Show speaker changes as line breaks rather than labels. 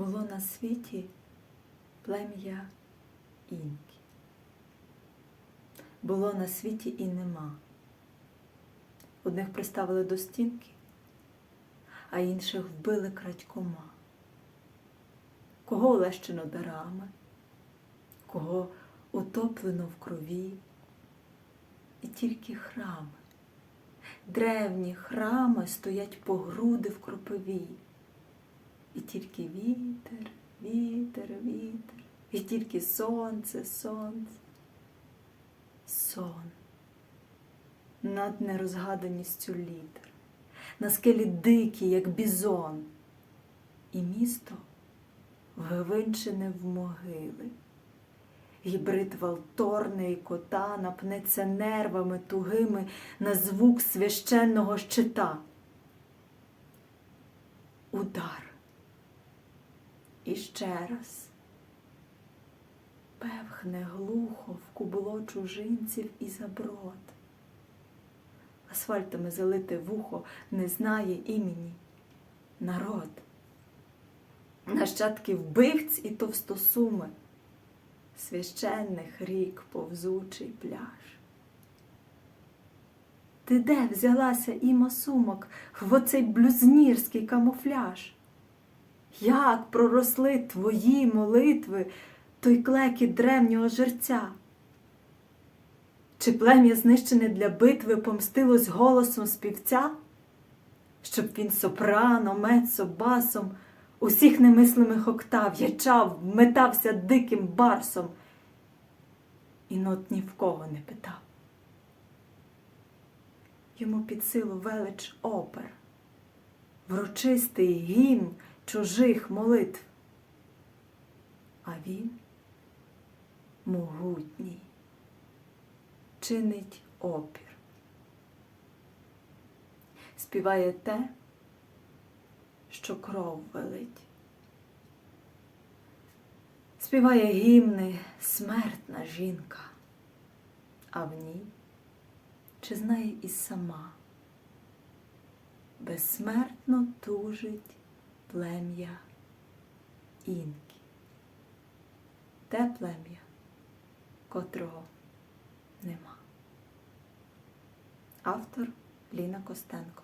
Було на світі плем'я інки. Було на світі і нема. Одних приставили до стінки, а інших вбили крадькома. Кого олещено дарами, кого утоплено в крові, і тільки храми, древні храми стоять по груди в кропиві. І тільки вітер, вітер, вітер, і тільки сонце, сонце, сон над нерозгаданістю літер, на скелі дикі, як бізон, і місто вгвинчене в могили. Гібрид валторний кота напнеться нервами тугими на звук священного щита. Удар. І ще раз певхне глухо в кубло чужинців і заброд. Асфальтами залите вухо не знає імені народ. Нащадки вбивць і товстосуми, священних рік повзучий пляж. Ти де взялася іма сумок в оцей блюзнірський камуфляж? Як проросли твої молитви, той клекіт древнього жерця? Чи плем'я знищене для битви помстилось голосом співця? Щоб він сопрано, мецо, басом усіх немислимих октав ячав, метався диким барсом, і нот ні в кого не питав. Йому під силу велич опер, врочистий гімн чужих молитв. А він могутній, чинить опір. Співає те, що кров велить. Співає гімни смертна жінка, а в ній чи знає і сама безсмертно тужить плем'я інки, те плем'я, котрого нема. Автор Ліна Костенко